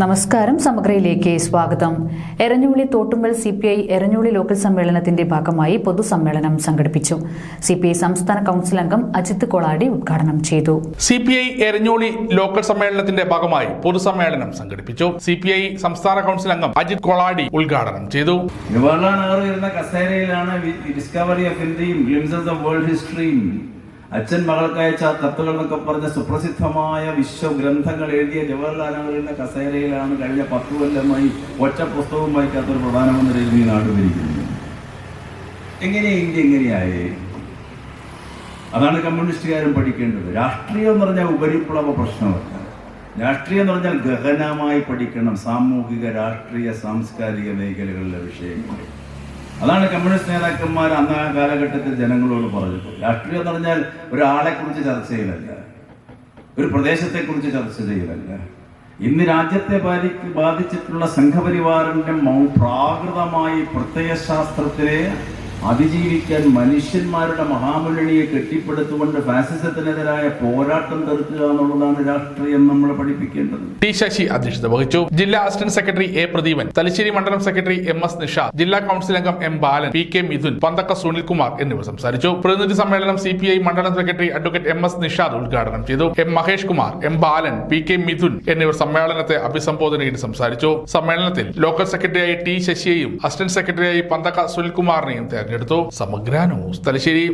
നമസ്കാരം. സമഗ്രയിലേക്ക് സ്വാഗതം. Eranholi Thottumbal C P I Eranholi local സമ്മേളനത്തിന്റെ ഭാഗമായി പൊതുസമ്മേളനം സംഘടിപ്പിച്ചു. സി പി ഐ സംസ്ഥാന കൗൺസിൽ അംഗം അജിത് കൊളാടി ഉദ്ഘാടനം ചെയ്തു. C P I Eranholi local സമ്മേളനത്തിന്റെ ഭാഗമായി പൊതുസമ്മേളനം സംഘടിപ്പിച്ചു. സി പി ഐ സംസ്ഥാന കൗൺസിൽ അംഗം അജിത് കൊളാടി ഉദ്ഘാടനം ചെയ്തു. ജവഹർലാൽ നെഹ്റു ഇരുന്ന കസേരയിലാണ് ഡിസ്കവറി ഓഫ് ഇന്ത്യയും ഗ്ലിംസസ് ഓഫ് വേൾഡ് ഹിസ്റ്ററിയും അച്ഛൻ മകൾക്ക് അയച്ച കത്തുകൾ എന്നൊക്കെ പറഞ്ഞ സുപ്രസിദ്ധമായ വിശ്വഗ്രന്ഥങ്ങൾ എഴുതിയ ജവഹർലാൽ നെഹ്റുവിന്റെ കസേരയിലാണ് കഴിഞ്ഞ പത്ത് കൊല്ലമായി ഒറ്റ പുസ്തകവും വായിക്കാത്ത ഒരു പ്രധാനമന്ത്രി ഈ നാട് ഭരിക്കുന്നത് എങ്ങനെയാ ഇന്ത്യ എങ്ങനെയായേ? അതാണ് കമ്മ്യൂണിസ്റ്റുകാരും പഠിക്കേണ്ടത്. രാഷ്ട്രീയം എന്ന് പറഞ്ഞാൽ ഉപരിപ്ലവ പ്രശ്നമല്ല. രാഷ്ട്രീയം എന്ന് പറഞ്ഞാൽ ഗഹനമായി പഠിക്കണം സാമൂഹിക രാഷ്ട്രീയ സാംസ്കാരിക മേഖലകളിലെ വിഷയങ്ങൾ അതാണ് കമ്മ്യൂണിസ്റ്റ് നേതാക്കന്മാർ അന്ന് ആ കാലഘട്ടത്തിൽ ജനങ്ങളോട് പറഞ്ഞത് രാഷ്ട്രീയം എന്ന് പറഞ്ഞാൽ ഒരാളെ കുറിച്ച് ചർച്ച ചെയ്യലല്ല. ഒരു പ്രദേശത്തെക്കുറിച്ച് ചർച്ച ചെയ്യലല്ല. ഇന്ന് രാജ്യത്തെ ബാധിക്ക് ബാധിച്ചിട്ടുള്ള സംഘപരിവാറിന്റെ പ്രാകൃതമായി പ്രത്യയശാസ്ത്രത്തിനെ അതിജീവിക്കാൻ മനുഷ്യന്മാരുടെ മഹാമുന്നണിയെ കെട്ടിപ്പടുത്തുകൊണ്ട് ഫാസിസത്തിനെതിരായ പോരാട്ടം തീർക്കുക എന്നുള്ളതാണ് രാഷ്ട്രീയം നമ്മളെ പഠിപ്പിക്കേണ്ടത്. ടി ശശി അധ്യക്ഷത വഹിച്ചു. ജില്ലാ assistant secretary A Pradeepan Thalassery മണ്ഡലം സെക്രട്ടറി എം എസ് നിഷാദ് ജില്ലാ കൌൺസിൽ അംഗം M Balan P K Mithun Panthakka Sunilkumar എന്നിവർ സംസാരിച്ചു. പ്രതിനിധി സമ്മേളനം സി പി ഐ മണ്ഡലം secretary advocate M S Nishad ഉദ്ഘാടനം ചെയ്തു. M Mahesh Kumar M Balan P K Mithun എന്നിവർ സമ്മേളനത്തെ അഭിസംബോധന ചെയ്ത് സംസാരിച്ചു. സമ്മേളനത്തിൽ ലോക്കൽ സെക്രട്ടറിയായി ടി ശശിയെയും അസിസ്റ്റന്റ് സെക്രട്ടറിയായി പന്തക്ക സുനിൽകുമാറിനെയും തെരഞ്ഞെടുത്തു. സമഗ്ര ന്യൂസ് തലശ്ശേരി.